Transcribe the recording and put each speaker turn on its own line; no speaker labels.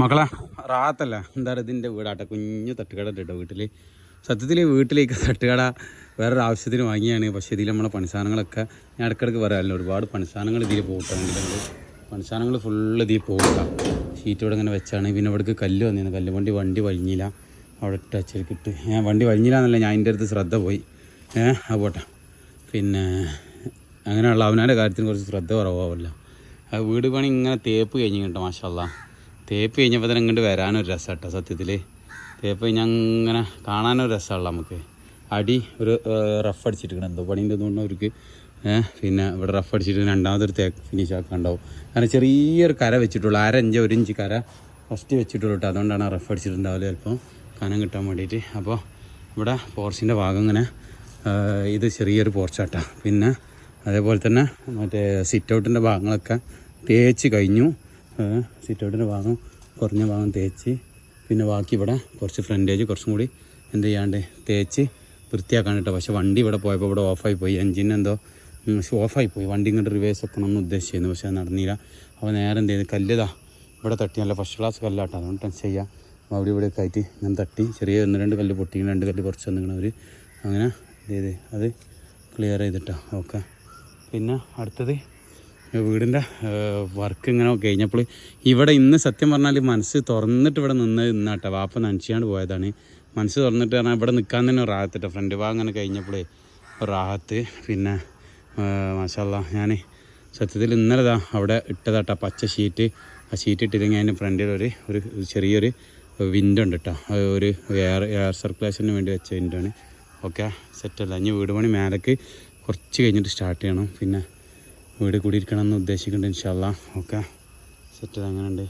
മക്കളെ? റാത്തല്ല. എന്താ പറയുക ഇതിന്റെ വീടാട്ടെ? കുഞ്ഞു തട്ടുകട ഉണ്ട് വീട്ടിൽ സത്യത്തിൽ വീട്ടിലേക്ക് തട്ടുകട വേറൊരു ആവശ്യത്തിന് വാങ്ങിയാണ്. പക്ഷേ ഇതിൽ നമ്മളെ പണിസാധനങ്ങളൊക്കെ ഞാൻ ഇടയ്ക്കിടയ്ക്ക് പറയാമല്ലോ ഒരുപാട് പണിസാധനങ്ങൾ ഇതിൽ പോകട്ടെങ്കിൽ പണിസാധനങ്ങൾ ഫുള്ള് ഇതിൽ പോകട്ടെ ഷീറ്റ് ഇവിടെ ഇങ്ങനെ വെച്ചാണ്. പിന്നെ ഇവിടേക്ക് കല്ല് വന്നിരുന്നു. കല്ല് വണ്ടി വണ്ടി വഴിഞ്ഞില്ല അവിടെ അച്ചരിക്കിട്ട് ഞാൻ വണ്ടി വഴിഞ്ഞില്ല എന്നല്ല ഞാൻ അതിന്റെ അടുത്ത് ശ്രദ്ധ പോയി. ഏഹ് ആ പോട്ടെ. പിന്നെ അങ്ങനെയുള്ള അവനാന്റെ കാര്യത്തിന് കുറച്ച് ശ്രദ്ധ കുറവാവില്ല. വീട് പണി ഇങ്ങനെ തേപ്പ് കഴിഞ്ഞ് കേട്ടോ മാഷല്ല തേപ്പ് കഴിഞ്ഞപ്പോൾ തന്നെ ഇങ്ങോട്ട് വരാനൊരു രസം കേട്ടോ സത്യത്തിൽ തേപ്പ് കഴിഞ്ഞാൽ അങ്ങനെ കാണാനൊരു രസമുള്ള നമുക്ക്. അടി ഒരു റഫ് അടിച്ചിട്ടിരിക്കണം എന്തോ പണിന്റെ തോന്നുന്നു അവർക്ക്. പിന്നെ ഇവിടെ റഫ് അടിച്ചിട്ട് രണ്ടാമതൊരു തേക്ക് ഫിനിഷ് ആക്കാണ്ടാവും. കാരണം ചെറിയൊരു കര വെച്ചിട്ടുള്ളൂ. അരഞ്ച് ഒരു ഇഞ്ച് കര ഫസ്റ്റ് വെച്ചിട്ടുള്ളൂ കേട്ടോ അതുകൊണ്ടാണ് റഫ് അടിച്ചിട്ടുണ്ടാവില്ല ചിലപ്പോൾ കനം കിട്ടാൻ വേണ്ടിയിട്ട്. അപ്പോൾ ഇവിടെ പോർച്ചിന്റെ ഭാഗം ഇങ്ങനെ ഇത് ചെറിയൊരു പോർച്ചാട്ടാണ് പിന്നെ അതേപോലെ തന്നെ മറ്റേ സിറ്റ് ഔട്ടിന്റെ ഭാഗങ്ങളൊക്കെ തേച്ച് കഴിഞ്ഞു. സിറ്റ് ഔട്ടിന്റെ ഭാഗം കുറഞ്ഞ ഭാഗം തേച്ച് പിന്നെ ബാക്കി ഇവിടെ കുറച്ച് ഫ്രണ്ടേജ് കുറച്ചും കൂടി എന്ത് ചെയ്യാണ്ട് തേച്ച് വൃത്തിയാക്കാൻ കേട്ടോ. പക്ഷേ വണ്ടി ഇവിടെ പോയപ്പോൾ ഇവിടെ ഓഫായി പോയി. എൻജിൻ എന്തോ ഓഫായി പോയി. വണ്ടി ഇങ്ങോട്ട് റിവേഴ്സ് വെക്കണം എന്ന് ഉദ്ദേശിച്ചിരുന്നു. പക്ഷേ അത് നടന്നില്ല. അപ്പോൾ നേരെ എന്ത് ചെയ്തു കല്ലിതാ ഇവിടെ തട്ടി. നല്ല ഫസ്റ്റ് ക്ലാസ് കല്ലാട്ടോ അതുകൊണ്ട് ടെൻഷൻ ചെയ്യാം അവിടെ ഇവിടെ ഒക്കെ ആയിട്ട് ഞാൻ തട്ടി. ചെറിയ ഒന്ന് രണ്ട് കല്ല് പൊട്ടി രണ്ട് കല്ല് കുറച്ച് വന്നിങ്ങനെ അവർ അങ്ങനെ എന്ത് ചെയ്ത്? അത് ക്ലിയർ ചെയ്തിട്ടോ. ഓക്കെ പിന്നെ അടുത്തത് വീടിന്റെ വർക്ക് ഇങ്ങനെ കഴിഞ്ഞപ്പോൾ ഇവിടെ ഇന്ന് സത്യം പറഞ്ഞാൽ മനസ്സ് തുറന്നിട്ട് ഇവിടെ നിന്ന് നിന്നാട്ടോ. വാപ്പ നനച്ചാണ്ട് പോയതാണ്. മനസ്സ് തുറന്നിട്ട് പറഞ്ഞാൽ ഇവിടെ നിൽക്കാൻ തന്നെ റാഹത്തിട്ടോ ഫ്രണ്ട് ഭാഗം അങ്ങനെ കഴിഞ്ഞപ്പോഴേ റാഹത്ത്. പിന്നെ മാഷല്ല ഞാൻ സത്യത്തിൽ ഇന്നലെ ഇതാ അവിടെ ഇട്ടതാട്ടോ പച്ച ഷീറ്റ് ആ ഷീറ്റ് ഇട്ടില്ലെങ്കിൽ അതിന്റെ ഫ്രണ്ടിൽ ഒരു ഒരു ചെറിയൊരു വിൻഡോ ഉണ്ട് കേട്ടോ ഒരു എയർ എയർ സർക്കുലേഷന് വേണ്ടി വെച്ച വിൻഡോ ആണ്. ഓക്കെ സെറ്റല്ല ഇനി വീട് പണി മേലേക്ക് കുറച്ച് കഴിഞ്ഞിട്ട് സ്റ്റാർട്ട് ചെയ്യണം. പിന്നെ വീട് കൂടിയിരിക്കണം എന്ന് ഉദ്ദേശിക്കുന്നുണ്ട് ഇൻഷാല്ല ഓക്കെ. സെറ്റ് അങ്ങനെയുണ്ട്.